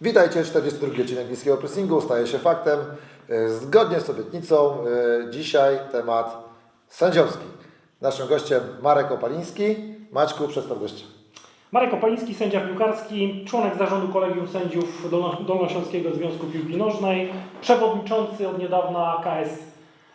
Witajcie, 42 odcinek niskiego pressingu staje się faktem. E, Zgodnie z obietnicą e, dzisiaj temat sędziowski. Naszym gościem Marek Opaliński. Maćku, przedstaw gościa. Marek Opaliński, sędzia piłkarski, członek zarządu Kolegium Sędziów Dolno- Dolnośląskiego Związku Piłki Nożnej, przewodniczący od niedawna KS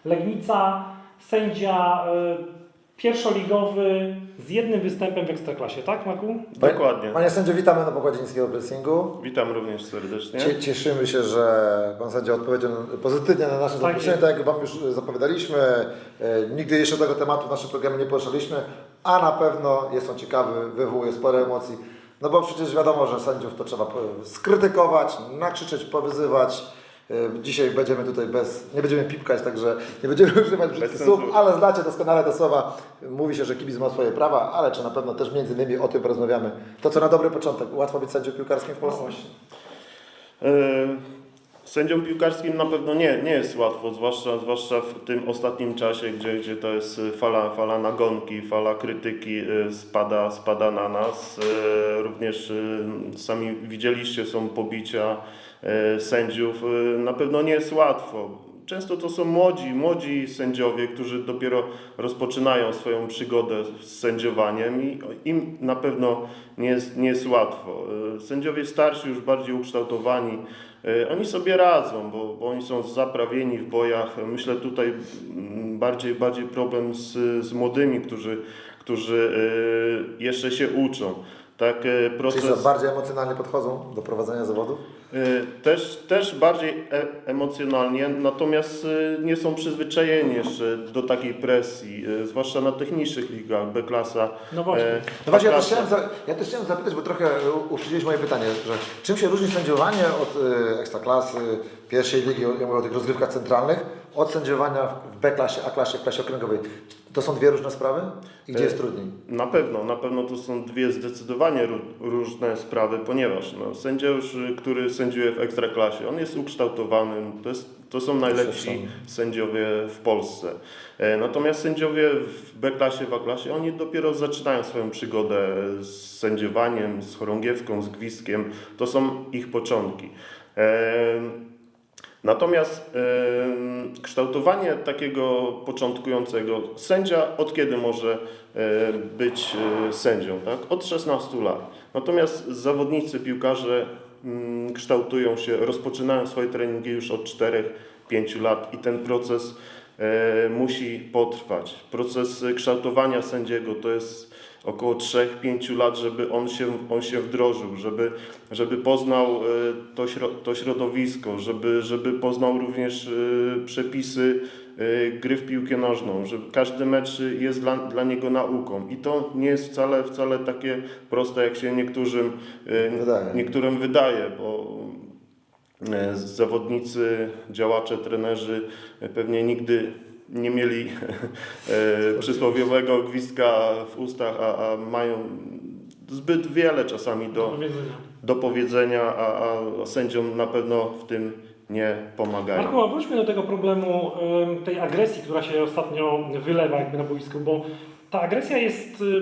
Legnica, sędzia y, pierwszoligowy z jednym występem w Ekstraklasie, tak Marku? Dokładnie. Panie sędzio, witamy na pokładzie niskiego pressingu. Witam również serdecznie. Cie- Cieszymy się, że Pan sędzia odpowiedział pozytywnie na nasze Tak zaproszenie, jest. tak jak Wam już zapowiadaliśmy. E, Nigdy jeszcze tego tematu w naszym programie nie poruszaliśmy, a na pewno jest on ciekawy, wywołuje sporo emocji. No bo przecież wiadomo, że sędziów to trzeba skrytykować, nakrzyczeć, powyzywać. E, Dzisiaj będziemy tutaj bez, nie będziemy pipkać, także nie będziemy używać brzydkich słów, ale znacie doskonale te słowa. Mówi się, że kibic ma swoje prawa, ale czy na pewno też między innymi o tym porozmawiamy. To co na dobry początek. Łatwo być sędzią piłkarskim w Polsce? E, Sędziom piłkarskim na pewno nie, nie jest łatwo, zwłaszcza, zwłaszcza w tym ostatnim czasie, gdzie, gdzie to jest fala, fala nagonki, fala krytyki e, spada, spada na nas. Również sami widzieliście, są pobicia sędziów. E, Na pewno nie jest łatwo. Często to są młodzi, młodzi sędziowie, którzy dopiero rozpoczynają swoją przygodę z sędziowaniem i im na pewno nie jest, nie jest łatwo. E, Sędziowie starsi, już bardziej ukształtowani, e, oni sobie radzą, bo, bo oni są zaprawieni w bojach. Myślę tutaj mm, bardziej, bardziej problem z, z młodymi, którzy, którzy e, jeszcze się uczą. Tak, e, Czyli proces... co, bardziej emocjonalnie podchodzą do prowadzenia zawodów? Y, Też, też bardziej e emocjonalnie, natomiast y, nie są przyzwyczajeni jeszcze do takiej presji, zwłaszcza na technicznych ligach, B-klasa. No właśnie. e, No właśnie, ja też, chciałem ja też chciałem zapytać, bo trochę uprzedziłeś moje pytanie, że czym się różni sędziowanie od y, ekstraklasy, pierwszej ligi, ja mówię o tych rozgrywkach centralnych, od sędziowania w B-klasie, A-klasie, w klasie okręgowej? To są dwie różne sprawy? I gdzie E, jest trudniej? Na pewno, na pewno to są dwie zdecydowanie ró- różne sprawy, ponieważ no, sędzia już, który sędziuje w ekstraklasie, on jest ukształtowany, to, jest, to są najlepsi Doświadczony. sędziowie w Polsce. E, Natomiast sędziowie w B-klasie, w A-klasie, oni dopiero zaczynają swoją przygodę z sędziowaniem, z chorągiewką, z gwizdkiem. To są ich początki. Natomiast em, kształtowanie takiego początkującego sędzia od kiedy może e, być e, sędzią? Tak? Od 16 lat. Natomiast zawodnicy, piłkarze mm, kształtują się, rozpoczynają swoje treningi już od 4-5 lat i ten proces e, musi potrwać. Proces kształtowania sędziego to jest około 3-5 lat, żeby on się, on się wdrożył, żeby, żeby poznał e, to, śro, to środowisko, żeby, żeby poznał również e, przepisy e, gry w piłkę nożną, że każdy mecz jest dla, dla niego nauką i to nie jest wcale, wcale takie proste, jak się niektórym, Wydaje. niektórym wydaje, bo zawodnicy, działacze, trenerzy pewnie nigdy nie mieli e, przysłowiowego gwizdka w ustach, a, a mają zbyt wiele czasami Do do, powiedzenia. do powiedzenia, a, a sędziom na pewno w tym nie pomagają. Marku, wróćmy do tego problemu tej agresji, która się ostatnio wylewa jakby na boisku, bo ta agresja jest, y,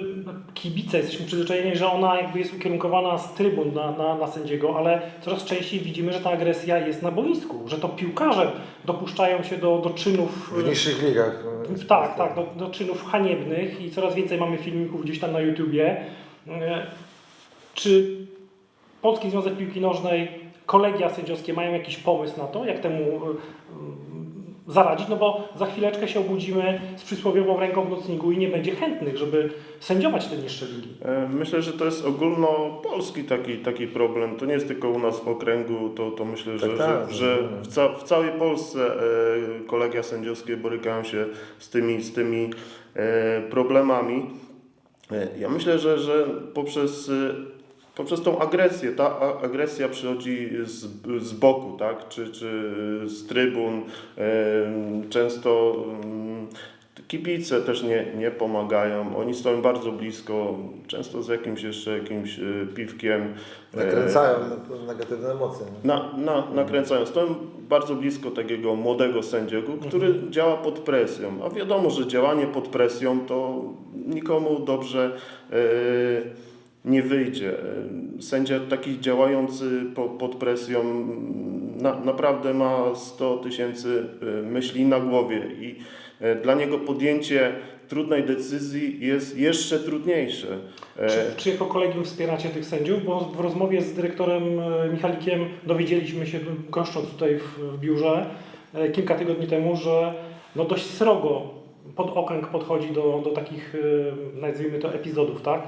kibice, jesteśmy przyzwyczajeni, że ona jakby jest ukierunkowana z trybun na, na, na sędziego, ale coraz częściej widzimy, że ta agresja jest na boisku, że to piłkarze dopuszczają się do, do czynów... W niższych ligach. y, Tak, tak, do, do czynów haniebnych i coraz więcej mamy filmików gdzieś tam na YouTubie. E, Czy Polski Związek Piłki Nożnej, kolegia sędziowskie mają jakiś pomysł na to, jak temu zaradzić? No bo za chwileczkę się obudzimy z przysłowiową ręką w nocniku i nie będzie chętnych, żeby sędziować te niższe ligi. Myślę, że to jest ogólnopolski taki, taki problem. To nie jest tylko u nas w okręgu, to, to myślę, że, Tak, tak, że, że w, ca w całej Polsce e, kolegia sędziowskie borykają się z tymi, z tymi e, problemami. E, ja myślę, że, że poprzez, e, poprzez tą agresję, ta agresja przychodzi z, z boku, tak? czy, czy z trybun. Często Kibice też nie, nie pomagają. Oni stoją bardzo blisko, często z jakimś jeszcze jakimś e, piwkiem. E, Nakręcają negatywne emocje. Na, na, nakręcają. Stoją bardzo blisko takiego młodego sędziego, który działa pod presją. A wiadomo, że działanie pod presją to nikomu dobrze e, nie wyjdzie. E, Sędzia taki działający po, pod presją mm, na, naprawdę ma 100 tysięcy e, myśli na głowie i e, dla niego podjęcie trudnej decyzji jest jeszcze trudniejsze. Czy, czy jako kolegium wspieracie tych sędziów? Bo w rozmowie z dyrektorem Michalikiem dowiedzieliśmy się, goszcząc tutaj w, biurze kilka tygodni temu, że no dość srogo pod okręg podchodzi do, do takich, nazwijmy to, epizodów, tak?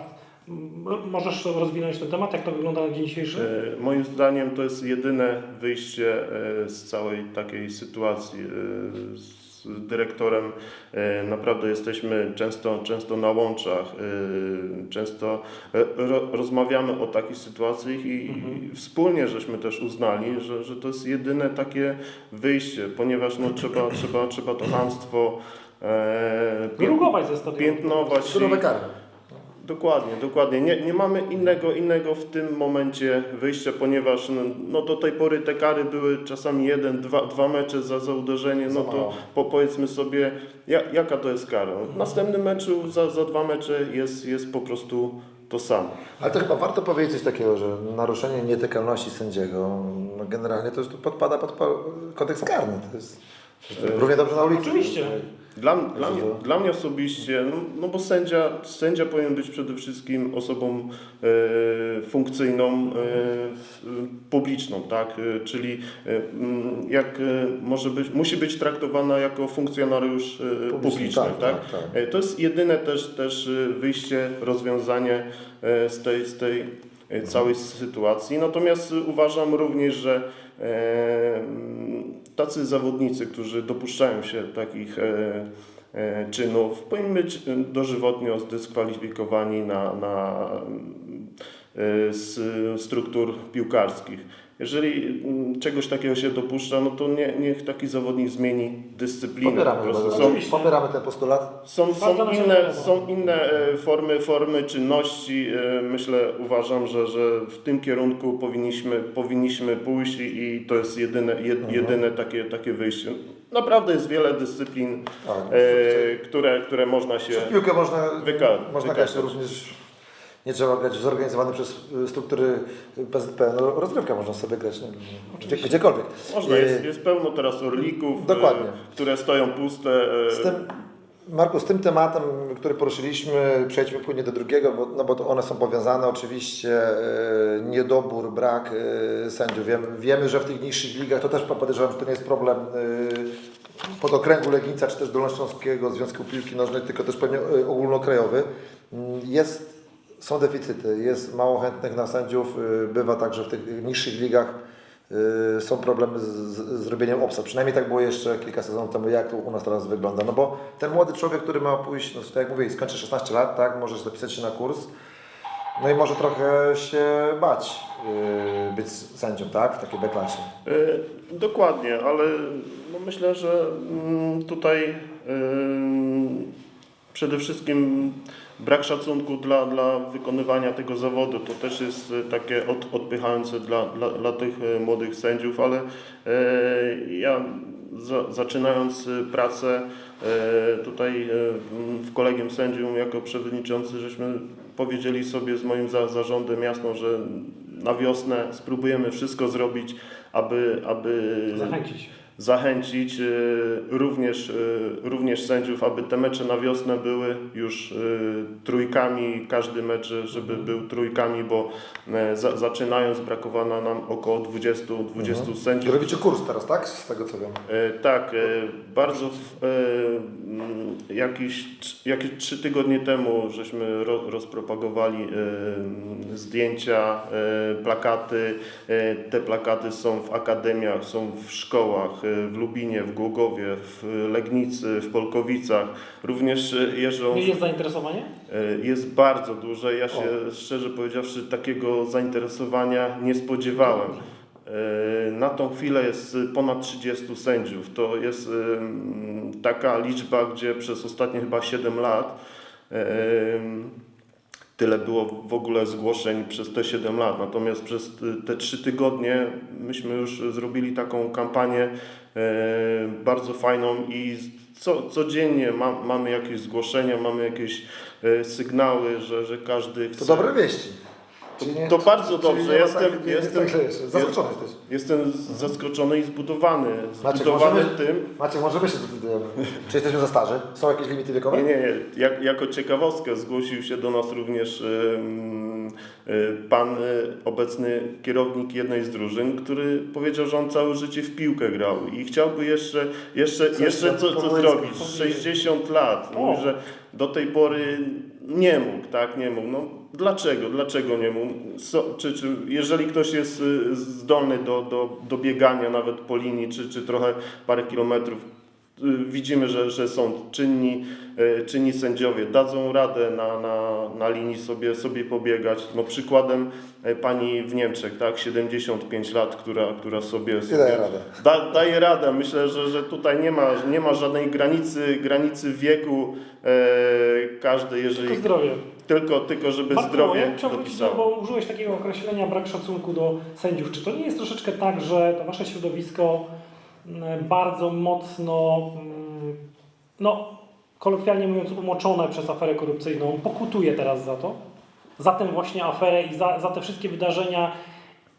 Możesz rozwinąć ten temat, jak to wygląda na dzień dzisiejszy? E, Moim zdaniem to jest jedyne wyjście e, z całej takiej sytuacji. E, Z dyrektorem naprawdę jesteśmy często, często na łączach, często ro, rozmawiamy o takich sytuacjach i, i wspólnie żeśmy też uznali, że, że to jest jedyne takie wyjście, ponieważ no, trzeba, trzeba, trzeba to hamstwo piętnować. Surowe i- kary. Dokładnie, dokładnie. Nie, nie mamy innego, innego w tym momencie wyjścia, ponieważ no, no do tej pory te kary były czasami jeden, dwa, dwa mecze za, za uderzenie, no to po, powiedzmy sobie, ja, jaka to jest kara. W następnym meczu za, za dwa mecze jest, jest po prostu to samo. Ale to chyba warto powiedzieć coś takiego, że naruszenie nietykalności sędziego, no generalnie to już tu podpada pod kodeks karny. To jest to jest równie dobrze na ulicy. Oczywiście. Dla, dla, mnie, dla mnie osobiście, no, no bo sędzia, sędzia powinien być przede wszystkim osobą e, funkcyjną, e, publiczną, tak? E, czyli e, mm, jak e, może być, musi być traktowana jako funkcjonariusz e, publiczny, tak? tak, tak. E, To jest jedyne też, też wyjście, rozwiązanie z tej, z tej całej sytuacji. Natomiast uważam również, że tacy zawodnicy, którzy dopuszczają się takich e, e, czynów, powinni być e, dożywotnio zdyskwalifikowani na, na e, z struktur piłkarskich. Jeżeli mm, czegoś takiego się dopuszcza, no to nie, niech taki zawodnik zmieni dyscyplinę. Popieramy, Po są, popieramy ten postulat. są, są, inne, są inne e, formy, formy czynności. e, Myślę, uważam, że, że w tym kierunku powinniśmy, powinniśmy pójść i, to jest jedyne, jed, Mhm. jedyne takie, takie wyjście. Naprawdę jest wiele dyscyplin, Tak. e, które, które można się... W piłkę można, Wyka- można również. Nie trzeba grać w zorganizowane przez y, struktury PZP. No, rozgrywka można sobie grać nie? Gdzie, gdziekolwiek. Można, Y, jest, jest pełno teraz orlików, Dokładnie. E, które stoją puste. Z tym, Marku, z tym tematem, który poruszyliśmy, przejdźmy płynnie do drugiego, bo, no bo to one są powiązane. Oczywiście niedobór, brak sędziów. Wiemy, wiemy, że w tych niższych ligach to też podejrzewam, że to nie jest problem pod okręgu Legnica czy też Dolnośląskiego Związku Piłki Nożnej, tylko też pewnie ogólnokrajowy. Mm, Jest, są deficyty, jest mało chętnych na sędziów. e, Bywa tak, że w tych niższych ligach y, są problemy z, z, robieniem obsad. Przynajmniej tak było jeszcze kilka sezonów temu, jak to u nas teraz wygląda. No bo ten młody człowiek, który ma pójść, no tak jak mówię, skończy 16 lat, tak, może zapisać się na kurs, no i może trochę się bać y, być sędzią, tak, w takiej B-klasie. E, Dokładnie, ale no myślę, że mm, tutaj ym, przede wszystkim brak szacunku dla, dla wykonywania tego zawodu to też jest e, takie od, odpychające dla, dla, dla tych e, młodych sędziów, ale e, ja za, zaczynając e, pracę e, tutaj e, w kolegium sędziów jako przewodniczący, żeśmy powiedzieli sobie z moim za, zarządem jasno, że na wiosnę spróbujemy wszystko zrobić, aby, aby Zachęcić. Zachęcić e, również, e, również sędziów, aby te mecze na wiosnę były już e, trójkami, każdy mecz, żeby był trójkami, bo e, za, zaczynając brakowało nam około 20, 20 sędziów. Robicie kurs teraz, tak, z tego co wiem. E, Tak, e, bardzo w, mm, jakieś, jakieś trzy tygodnie temu żeśmy ro, rozpropagowali e, zdjęcia, plakaty. Te plakaty są w akademiach, są w szkołach, w Lubinie, w Głogowie, w Legnicy, w Polkowicach. Również e, jeżdżą... Jest zainteresowanie? E, Jest bardzo duże. Ja się szczerze powiedziawszy takiego zainteresowania nie spodziewałem. E, Na tą chwilę jest ponad 30 sędziów. To jest taka liczba, gdzie przez ostatnie chyba 7 lat tyle było w ogóle zgłoszeń przez te 7 lat. Natomiast przez te- te 3 tygodnie myśmy już zrobili taką kampanię e, bardzo fajną i co, codziennie ma, mamy jakieś zgłoszenia, mamy jakieś e, sygnały, że, że każdy chce. To dobre wieści. Czyli nie- to bardzo dobrze. Jestem, tak- jestem, tak, Zaskoczony jesteś. jestem zaskoczony i zbudowany. Maciek, Zbudowany możemy- tym. Maciek, może my się decydujemy. Czy jesteśmy za starzy? Są jakieś limity wiekowe? Nie, nie, nie. Jak, jako ciekawostkę zgłosił się do nas również y, pan y, obecny kierownik jednej z drużyn, który powiedział, że on całe życie w piłkę grał i chciałby jeszcze, jeszcze, Coś jeszcze co, co zrobić. powiedz. 60 lat. Mówi, że do tej pory nie mógł, tak, nie mógł. No, dlaczego? Dlaczego nie mógł? So, czy, czy, jeżeli ktoś jest y, zdolny do, do, do biegania nawet po linii, czy, czy trochę parę kilometrów, widzimy, że, że są czynni, y, czynni sędziowie, dadzą radę na, na, na linii sobie, sobie pobiegać. No, przykładem y, pani w Niemczech, tak, 75 lat, która, która sobie, sobie daje radę. Da, daje radę. Myślę, że, że tutaj nie ma, nie ma żadnej granicy, granicy wieku. E, każdy, jeżeli Tylko zdrowie. tylko, tylko żeby zdrowie ja chciałbym dopisało. bo użyłeś takiego określenia brak szacunku do sędziów. Czy to nie jest troszeczkę tak, że to wasze środowisko bardzo mocno, mm, no kolokwialnie mówiąc, umoczone przez aferę korupcyjną, pokutuje teraz za to? Za tę właśnie aferę i za, za te wszystkie wydarzenia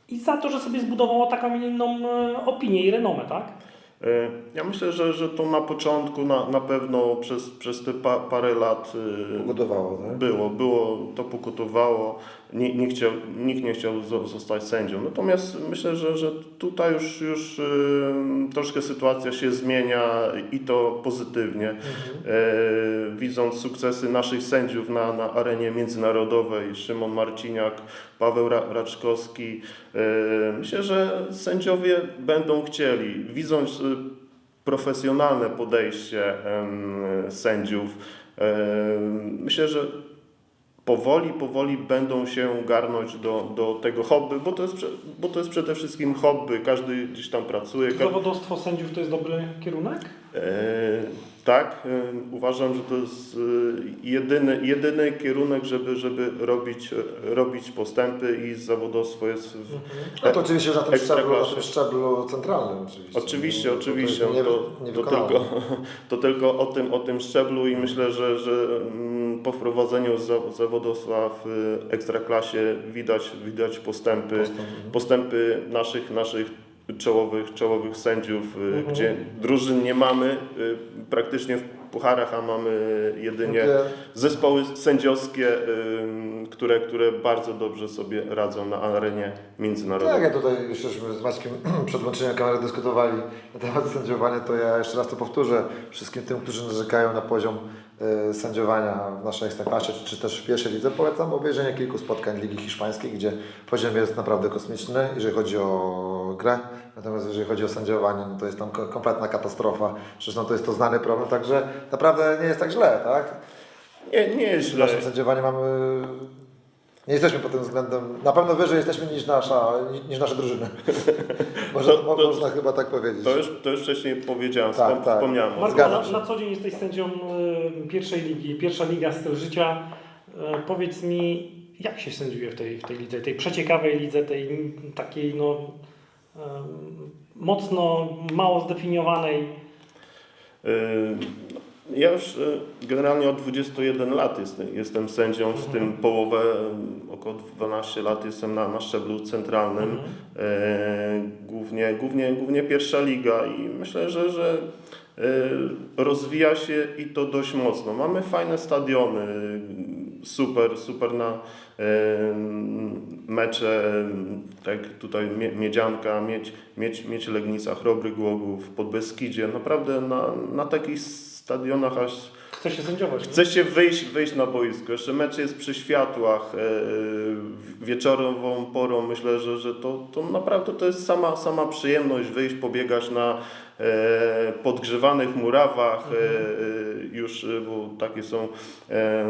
i za to, że sobie zbudowało taką inną e, opinię i renomę, tak? E, Ja myślę, że, że to na początku na, na pewno przez, przez te pa, parę lat e, tak? było, było, to pokutowało, nie chciał, nikt nie chciał zo- zostać sędzią. Natomiast myślę, że, że tutaj już, już e, troszkę sytuacja się zmienia i to pozytywnie. E, widząc sukcesy naszych sędziów na, na arenie międzynarodowej, Szymon Marciniak, Paweł Ra Raczkowski, e, myślę, że sędziowie będą chcieli, widząc e, profesjonalne podejście sędziów, em, myślę, że powoli, powoli będą się garnąć do, do tego hobby, bo to, jest, bo to jest przede wszystkim hobby, każdy gdzieś tam pracuje. Zawodowstwo sędziów to jest dobry kierunek? E, tak, e, uważam, że to jest e, jedyny, jedyny kierunek, żeby, żeby robić, robić postępy i zawodowstwo jest w, No to oczywiście już na tym, szczeblu, na tym szczeblu centralnym oczywiście. Oczywiście, No, oczywiście. To, nie, to, tylko, to tylko o tym, o tym szczeblu i myślę, że, że mm, po wprowadzeniu za- zawodowstwa w ekstraklasie widać, widać postępy, Postęp, postępy naszych, naszych czołowych, czołowych sędziów, y, Mhm. gdzie drużyn nie mamy y, praktycznie w pucharach, a mamy jedynie zespoły sędziowskie, y, które, które bardzo dobrze sobie radzą na arenie międzynarodowej. Tak, ja tutaj jesteśmy z Maćkiem przed włączeniem kamery dyskutowali na temat sędziowania, to ja jeszcze raz to powtórzę wszystkim tym, którzy narzekają na poziom e, sędziowania w naszej ekstraklasie, czy, czy też w pierwszej lidze. Polecam obejrzenie kilku spotkań Ligi Hiszpańskiej, gdzie poziom jest naprawdę kosmiczny, jeżeli chodzi o grę. Natomiast jeżeli chodzi o sędziowanie, no to jest tam ko- kompletna katastrofa. Zresztą to jest to znany problem, także naprawdę nie jest tak źle, tak? Nie, nie jest W źle. naszym sędziowaniu mamy... Nie jesteśmy pod tym względem, na pewno wyżej jesteśmy niż, nasza, niż nasze drużyny. Można, To- to- można chyba tak powiedzieć. To już, to już wcześniej powiedziałem, Tak, wspom- tak. wspomniałem. Marko, na, na co dzień jesteś sędzią y, pierwszej ligi, pierwsza liga styl życia. Y, powiedz mi, jak się sędziuje w tej, w tej lidze, tej przeciekawej lidze, tej takiej no, mocno mało zdefiniowanej. Ja już y, generalnie od 21 lat jestem, jestem sędzią, z tym połowę, y, około 12 lat jestem na, na szczeblu centralnym. Mhm. E, Głównie, głównie, głównie pierwsza liga i myślę, że, że e, rozwija się i to dość mocno. Mamy fajne stadiony, super, super na mecze, tak tutaj Mie- Miedzianka, Miedź, Miedź, Miedź Legnica, Chrobry Głogów, Podbeskidzie. Naprawdę na, na takich stadionach aż Chce się sędziować. Chce się wyjść, wyjść na boisko. Jeszcze mecz jest przy światłach, e, wieczorową porą. Myślę, że, że to, to naprawdę to jest sama, sama przyjemność wyjść, pobiegać na podgrzewanych murawach. E, e, już, e, bo takie są e,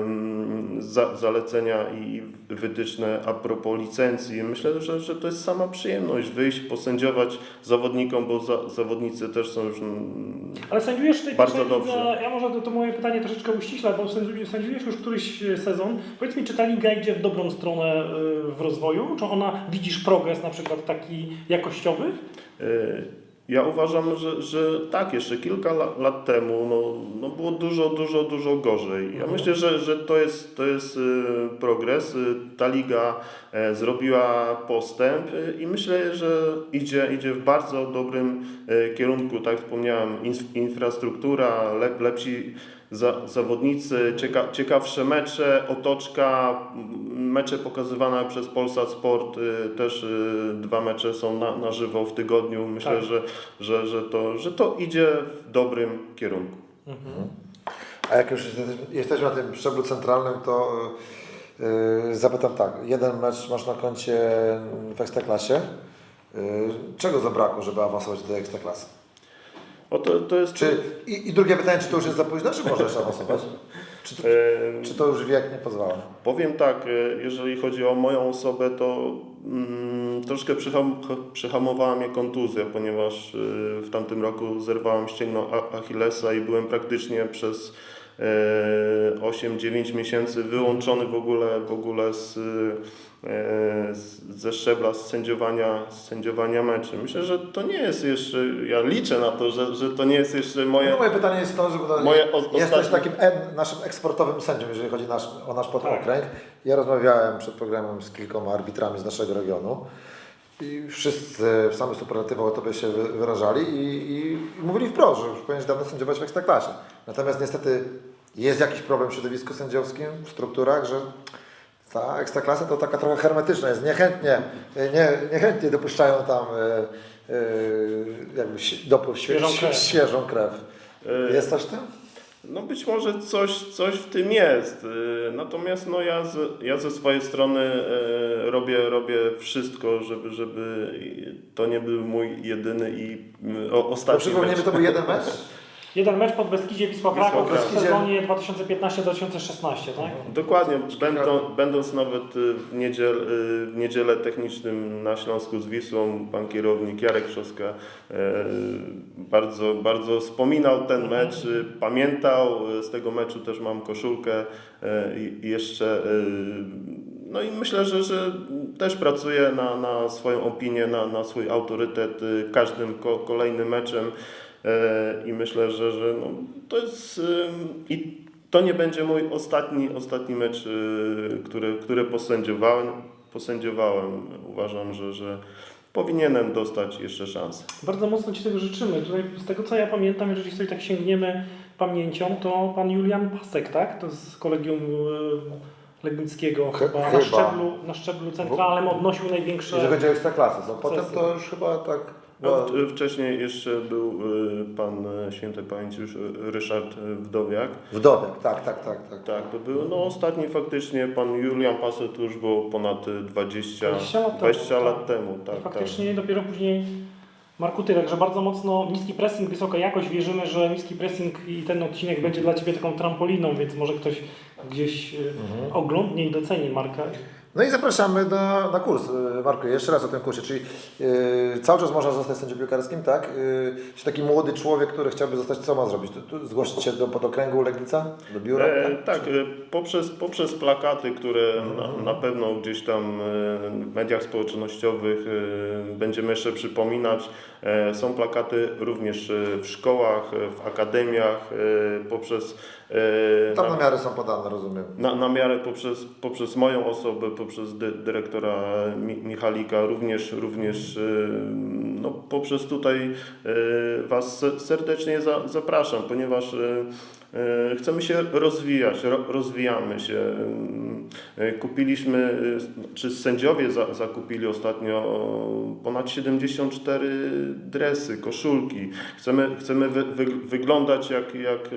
za, zalecenia i wytyczne a propos licencji. Myślę, że, że to jest sama przyjemność wyjść, posędziować zawodnikom, bo za, zawodnicy też są już mm, Ale sędziujesz tej Bardzo dobrze. lidze, ja może to, to moje pytanie troszeczkę uściśle, bo sędziujesz, już któryś e, sezon. Powiedz mi, czy ta liga idzie w dobrą stronę w rozwoju? Czy ona, widzisz progres na przykład taki jakościowy? E, Ja uważam, że, że tak, jeszcze kilka la- lat temu no, no było dużo, dużo, dużo gorzej. Ja myślę, że, że to jest, to jest y, progres. Y, Ta liga e, zrobiła postęp y, i myślę, że idzie, idzie w bardzo dobrym kierunku. Tak wspomniałem, inf- infrastruktura, lep, lepsi za, zawodnicy, cieka, ciekawsze mecze, otoczka, mecze pokazywane przez Polsat Sport, y, też y, dwa mecze są na, na żywo w tygodniu. Myślę, Tak. że, że, że, to, że to idzie w dobrym kierunku. A jak już jesteśmy na tym szczeblu centralnym, to yy, zapytam tak. Jeden mecz masz na koncie w Ekstraklasie. Yy, czego zabrakło, żeby awansować do Ekstraklasy? O, to, to jest Czy, i, I drugie pytanie, czy to już jest za późno, czy możesz awansować? Czy to, czy to już wiek nie pozwala? Powiem tak, e, jeżeli chodzi o moją osobę, to mm, troszkę przyham, przyhamowała mnie kontuzja, ponieważ e, w tamtym roku zerwałem ścięgno Achillesa i byłem praktycznie przez e, 8-9 miesięcy wyłączony w ogóle, w ogóle z, z, ze szczebla z sędziowania, sędziowania meczy. Myślę, że to nie jest jeszcze, ja liczę na to, że, że to nie jest jeszcze moje... No, moje pytanie jest to, że Moje o- jesteś ostatnie- takim em, naszym eksportowym sędzią, jeżeli chodzi nasz, o nasz podokręg. Ja rozmawiałem przed programem z kilkoma arbitrami z naszego regionu i wszyscy w samych superlatywach o tobie się wy- wyrażali i, i mówili wprost, że już powinieneś dawno sędziować w Ekstraklasie. Natomiast niestety jest jakiś problem w środowisku sędziowskim, w strukturach, że ta Ekstraklasa to taka trochę hermetyczna jest. Niechętnie, nie, niechętnie dopuszczają tam e, e, jakby si- dopływ świe, Świeżą krew. świeżą krew. E, Jest coś w tym? No być może coś, coś w tym jest. Natomiast no ja, z, ja ze swojej strony robię, robię wszystko, żeby, żeby to nie był mój jedyny i ostatni przypomnijmy, to był jeden mecz? Jeden mecz pod Beskidzie Wisła Wisła Kraków w sezonie 2015-2016, tak? Dokładnie, będą, będąc nawet y, w, niedziel, y, w niedzielę technicznym na Śląsku z Wisłą, pan kierownik Jarek Szoska y, bardzo, bardzo wspominał ten mecz, y, pamiętał, z tego meczu też mam koszulkę y, i jeszcze no i myślę, że, że też pracuję na, na swoją opinię, na, na swój autorytet każdym ko, kolejnym meczem. e, i myślę, że, że no, to jest i to nie będzie mój ostatni, ostatni mecz, y, który, który posędziowałem. posędziowałem. Uważam, że, że powinienem dostać jeszcze szansę. Bardzo mocno Ci tego życzymy. Tutaj, z tego co ja pamiętam, jeżeli sobie tak sięgniemy pamięcią, to pan Julian Pasek, tak? To z kolegium e, Legnickiego Ch- chyba, chyba. Na, szczeblu, na szczeblu centralnym odnosił największe... Jeżeli chodzi o Ekstraklasę, to potem to już chyba tak... No, w- wcześniej jeszcze był y, pan y, świętej pamięci już y, Ryszard Wdowiak. Wdowiak, tak, tak, tak. tak. Tak, to był no, ostatni faktycznie pan Julian Pasek to już było ponad y, 20, 20 lat temu, 20 tak. lat temu. I Tak, tak. faktycznie dopiero później Marku Ty, także bardzo mocno niski pressing, wysoka jakość. Wierzymy, że niski pressing i ten odcinek będzie dla Ciebie taką trampoliną, więc może ktoś gdzieś mhm. oglądnie i doceni Marka. No i zapraszamy na, na kurs. Y, Marku, jeszcze raz o tym kursie, czyli yy, cały czas można zostać sędzią piłkarskim, tak? Yy, czy taki młody człowiek, który chciałby zostać, co ma zrobić? Tu, tu zgłosić się do podokręgu Legnica? Do biura? E, tak? tak, e, poprzez, poprzez plakaty, które na, na pewno gdzieś tam e, w mediach społecznościowych e, będziemy jeszcze przypominać. E, Są plakaty również e, w szkołach, e, w akademiach, e, poprzez e, Tam na- namiary są podane, rozumiem. na, na miarę poprzez, poprzez moją osobę, poprzez dy, dyrektora Mi, Michalika, również, również e, no, poprzez tutaj e, Was se- serdecznie za, zapraszam, ponieważ chcemy się rozwijać, ro, rozwijamy się. E, Kupiliśmy, e, czy sędziowie za, zakupili ostatnio ponad 74 dresy, koszulki. Chcemy, chcemy wy, wy, wyglądać jak, jak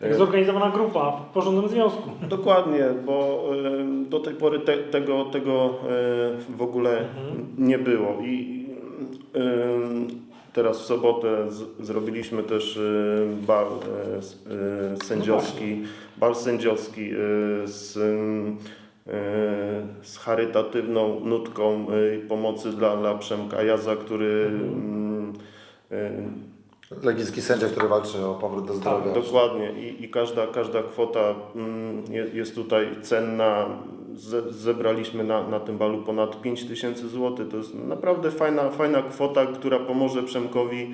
e, Jak zorganizowana grupa w porządnym związku. Dokładnie, bo do tej pory te, tego, tego w ogóle nie było. I teraz w sobotę z, zrobiliśmy też y, bal y, s- y, sędziowski, bal sędziowski y, z, y, z charytatywną nutką y, pomocy dla, dla Przemka Jaza, który y, y, Legicki sędzia, który walczy o powrót do zdrowia. tak, dokładnie. I, i każda, każda kwota mm, je- jest tutaj cenna. Ze, zebraliśmy na, na tym balu ponad 5 tysięcy złotych. To jest naprawdę fajna, fajna kwota, która pomoże Przemkowi e,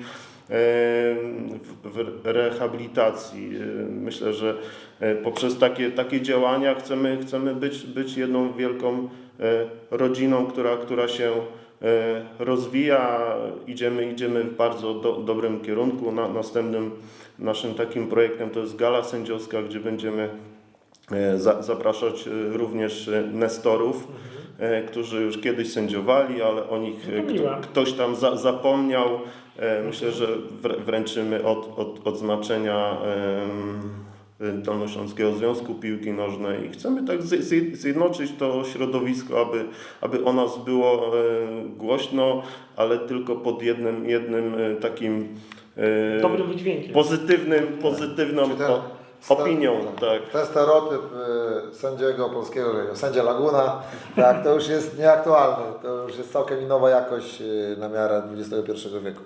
w, rehabilitacji. E, Myślę, że e, poprzez takie, takie działania chcemy, chcemy być, być jedną wielką rodziną, która, która się rozwija. Idziemy, idziemy w bardzo do, dobrym kierunku. Na, następnym naszym takim projektem to jest gala sędziowska, gdzie będziemy zapraszać e, również e, nestorów, e, którzy już kiedyś sędziowali, ale o nich No e, kto, ktoś tam za, zapomniał. E, Myślę, że wr- wręczymy od, od, odznaczenia Dolnośląskiego Związku Piłki Nożnej. I chcemy tak zje- zje- zjednoczyć to środowisko, aby, aby o nas było e, głośno, ale tylko pod jednym, jednym e, takim e, Dobrym wydźwiękiem. pozytywnym, pozytywną Opinią. Tak. Ten stereotyp y, sędziego polskiego, że sędzia Laguna, tak, to już jest nieaktualny. To już jest całkiem nowa jakość y, na miarę XXI wieku.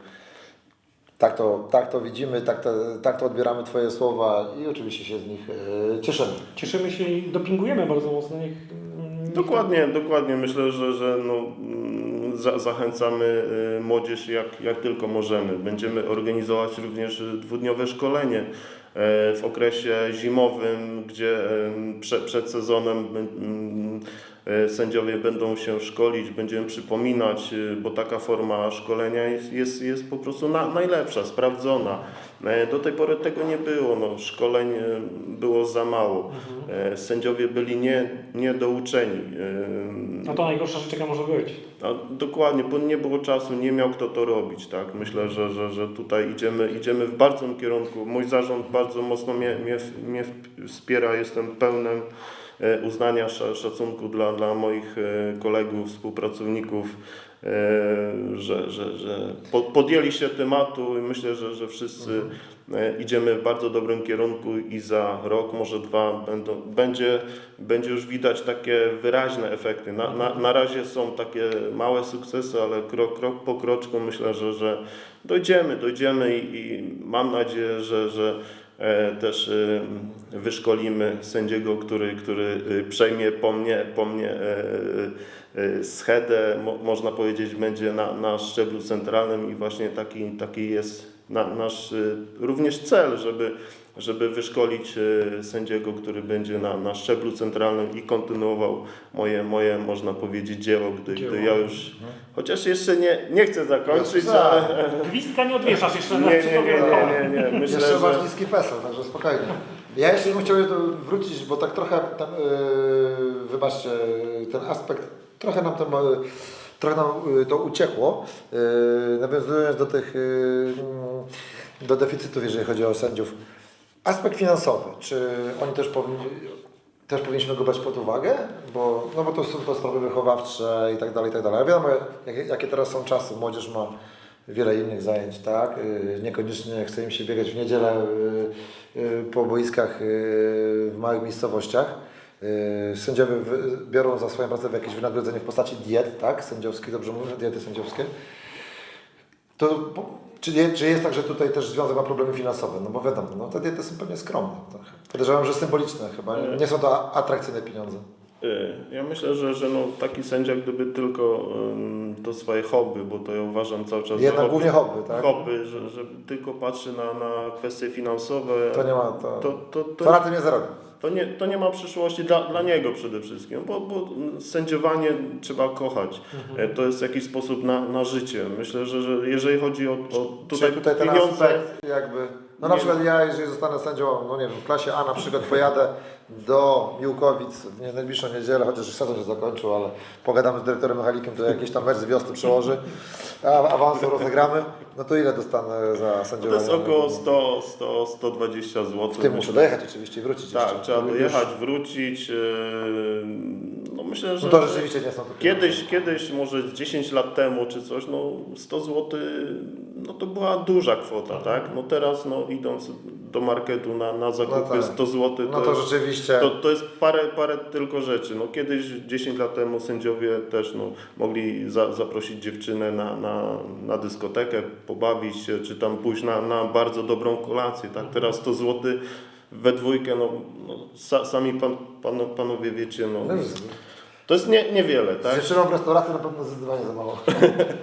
Tak to, tak to widzimy, tak to, tak to odbieramy Twoje słowa i oczywiście się z nich y, cieszymy. Cieszymy się i dopingujemy bardzo mocno. Niech, niech Dokładnie, dokładnie. Myślę, że, że no, mm, za, zachęcamy y, młodzież jak, jak tylko możemy. Będziemy organizować również y, dwudniowe szkolenie w okresie zimowym, gdzie przed sezonem e, sędziowie będą się szkolić, będziemy przypominać, y, bo taka forma szkolenia jest, jest, jest po prostu na, najlepsza, sprawdzona. E, Do tej pory tego nie było, no, szkoleń e, było za mało. E, Sędziowie byli nie, niedouczeni. E, No to najgorsza rzecz, jaka może być. a dokładnie, bo nie było czasu, nie miał kto to robić, tak? Myślę, że, że, że tutaj idziemy, idziemy w bardzo kierunku. Mój zarząd bardzo mocno mnie, mnie, mnie wspiera, jestem pełnym e, uznania, sza- szacunku dla, dla moich e, kolegów, współpracowników, e, że, że, że po- podjęli się tematu i myślę, że, że wszyscy e, idziemy w bardzo dobrym kierunku i za rok, może dwa będą, będzie, będzie już widać takie wyraźne efekty. Na, na, na razie są takie małe sukcesy, ale krok, krok po kroczku myślę, że, że dojdziemy, dojdziemy i, i mam nadzieję, że, że e, też e, wyszkolimy sędziego, który, który e, przejmie po mnie, po mnie e, e, schedę, mo, można powiedzieć, będzie na, na szczeblu centralnym i właśnie taki, taki jest na, nasz e, również cel, żeby, żeby wyszkolić e, sędziego, który będzie na, na szczeblu centralnym i kontynuował moje, moje można powiedzieć, dzieło, gdy, Dzieło. gdy ja już, chociaż jeszcze nie, nie chcę zakończyć, Bez ale Gwizdka nie odwieszasz jeszcze nie, na nie, nie, nie, nie, nie. myślę, Jeszcze masz że... niski PESEL, także spokojnie. Ja jeszcze bym chciał wrócić, bo tak trochę, ten, yy, wybaczcie, ten aspekt, trochę nam to, yy, trochę nam yy, to uciekło, yy, nawiązując do tych, yy, do deficytów, jeżeli chodzi o sędziów. Aspekt finansowy, czy oni też powinni, też powinniśmy go brać pod uwagę, bo, no bo to są to sprawy wychowawcze i tak dalej, i tak dalej. A wiadomo, jakie, jakie teraz są czasy, młodzież ma wiele innych zajęć, tak? Niekoniecznie chce im się biegać w niedzielę po boiskach w małych miejscowościach. Yy, Sędziowie biorą za swoją pracę jakieś wynagrodzenie w postaci diet, tak? Sędziowskich, dobrze mówię, diety sędziowskie. To czy, je, czy jest tak, że tutaj też związek ma problemy finansowe? No bo wiadomo, no te diety są pewnie skromne. Podejrzewam, że symboliczne chyba. Nie, nie są to atrakcyjne pieniądze. Y, Ja myślę, że, że no, taki sędzia, gdyby tylko ym, to swoje hobby, bo to ja uważam cały czas Jednak za głównie hobby, tak? hobby że, że tylko patrzy na, na kwestie finansowe, To nie ma, to, to, to, to to, na tym nie zarobi. To, nie, to nie ma przyszłości dla, dla niego przede wszystkim, bo, bo sędziowanie trzeba kochać. Mhm. E, To jest jakiś sposób na, na życie. Myślę, że, że jeżeli chodzi o, o Tutaj, tutaj, tutaj ten pieniądze, aspekt jakby... No na przykład ja, jeżeli zostanę sędzią, no nie wiem, w klasie A na przykład pojadę do Miłkowic w najbliższą niedzielę, chociaż już sezon się zakończył, ale pogadamy z dyrektorem Mechanikiem, to jakiś tam mecz z wiosny przełoży, a awansu rozegramy, no to ile dostanę za to sędziowanie? jest około 100, 100, 120 zł. W tym muszę dojechać oczywiście i wrócić Tak, jeszcze. trzeba dojechać, wrócić. yy, myślę, że No to rzeczywiście nie są to pieniądze. kiedyś, kiedyś, może 10 lat temu czy coś, no 100 zł, no to była duża kwota, tak? No teraz, no idąc do marketu na, na zakupy No tak. 100 zł, No to, to jest, rzeczywiście... to, to jest parę, parę tylko rzeczy. No kiedyś, 10 lat temu sędziowie też no, mogli za, zaprosić dziewczynę na, na, na dyskotekę, pobawić się, czy tam pójść na, na bardzo dobrą kolację, tak? Teraz 100 zł we dwójkę, no, no sa, sami pan, pan, panowie wiecie, no, No, to jest nie, niewiele, Z tak? dziewczyną w restauracji na pewno zdecydowanie za mało.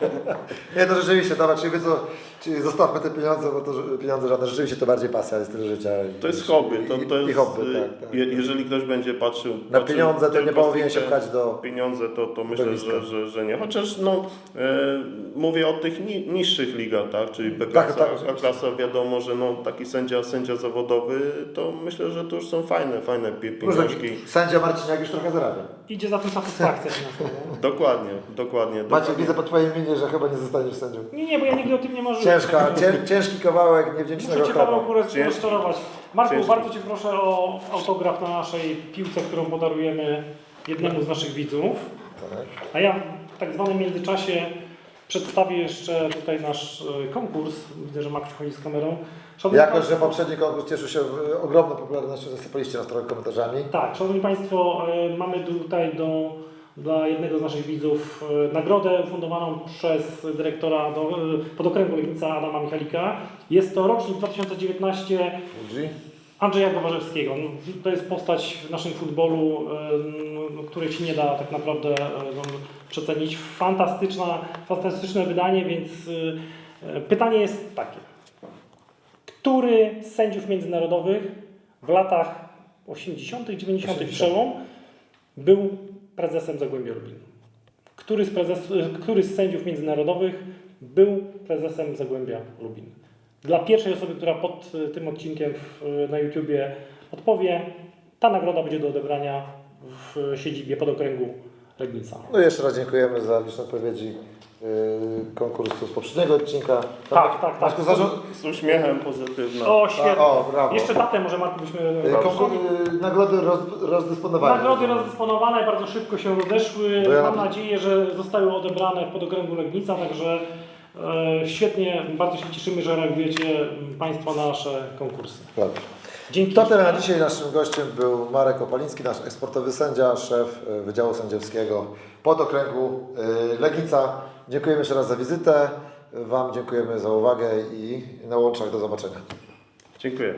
nie, to rzeczywiście, dobra, czyli, wy co, czyli zostawmy te pieniądze, bo to pieniądze żadne, rzeczywiście to bardziej pasja, jest styl życia. To jest hobby, to, to jest, i hobby, y, tak, tak. je, jeżeli ktoś będzie patrzył Na patrzył pieniądze to nie powinien się pchać do... pieniądze, to, to myślę, że, że, że nie. Chociaż no, e, mówię o tych ni, niższych ligach, tak? czyli B-klasa, Tak, tak, A klasa wiadomo, że no, taki sędzia, sędzia zawodowy, to myślę, że to już są fajne, fajne pieniążki. sędzia Marciniak już trochę zarabia. Idzie za tym satysfakcja finansowa. Dokładnie, dokładnie. Macie, dokładnie. widzę po Twojej minie, że chyba nie zostaniesz sędzią. Nie, nie, bo ja nigdy o tym nie marzyłem. Ciężka, cię, ciężki kawałek niewdzięcznego Muszę Cię Paweł Ciężki. rozczarować. Marku, Ciężki. bardzo Cię proszę o autograf na naszej piłce, którą podarujemy jednemu z naszych widzów. Tak. A ja w tak zwanym międzyczasie przedstawię jeszcze tutaj nasz e, konkurs. Widzę, że Maksiu chodzi z kamerą. Szanowni Jako, że Państwo- poprzedni konkurs cieszył się e, ogromną popularnością, zasypaliście nas trochę komentarzami. Tak, Szanowni Państwo, e, mamy tutaj do, dla jednego z naszych widzów e, nagrodę fundowaną przez dyrektora do, e, podokręgu Legnica Adama Michalika. Jest to rocznik 2019 Ludzi. Andrzeja Gowarzewskiego. To jest postać w naszym futbolu, której się nie da tak naprawdę e, no, przecenić. Fantastyczna, fantastyczne wydanie, więc pytanie jest takie. Który z sędziów międzynarodowych w latach 80., 90. 80. przełom był prezesem Zagłębia Lubin? Który z, prezes, e, który z sędziów międzynarodowych był prezesem Zagłębia Lubin? Dla pierwszej osoby, która pod y, tym odcinkiem w, na YouTubie odpowie, ta nagroda będzie do odebrania w siedzibie podokręgu Legnica. No i jeszcze raz dziękujemy za liczne odpowiedzi yy, konkursu z poprzedniego odcinka. Tak, tak, tak. Maćku, zarząd... Z uśmiechem pozytywna. O, świetnie. O, brawo. Jeszcze datę może Marku byśmy... Yy, konkur... yy, nagrody roz... rozdysponowane. Nagrody rozdysponowane bardzo szybko się rozeszły. Ja Mam na- nadzieję, że zostały odebrane w podokręgu Legnica, także e, świetnie, bardzo się cieszymy, że reagujecie Państwo na nasze konkursy. Dobrze. Dzięki. To tyle na dzisiaj. Naszym gościem był Marek Opaliński, nasz eksportowy sędzia, szef y, Wydziału Sędziowskiego pod okręgu y, Legnica. Dziękujemy jeszcze raz za wizytę. Wam dziękujemy za uwagę i na łączach do zobaczenia. Dziękuję.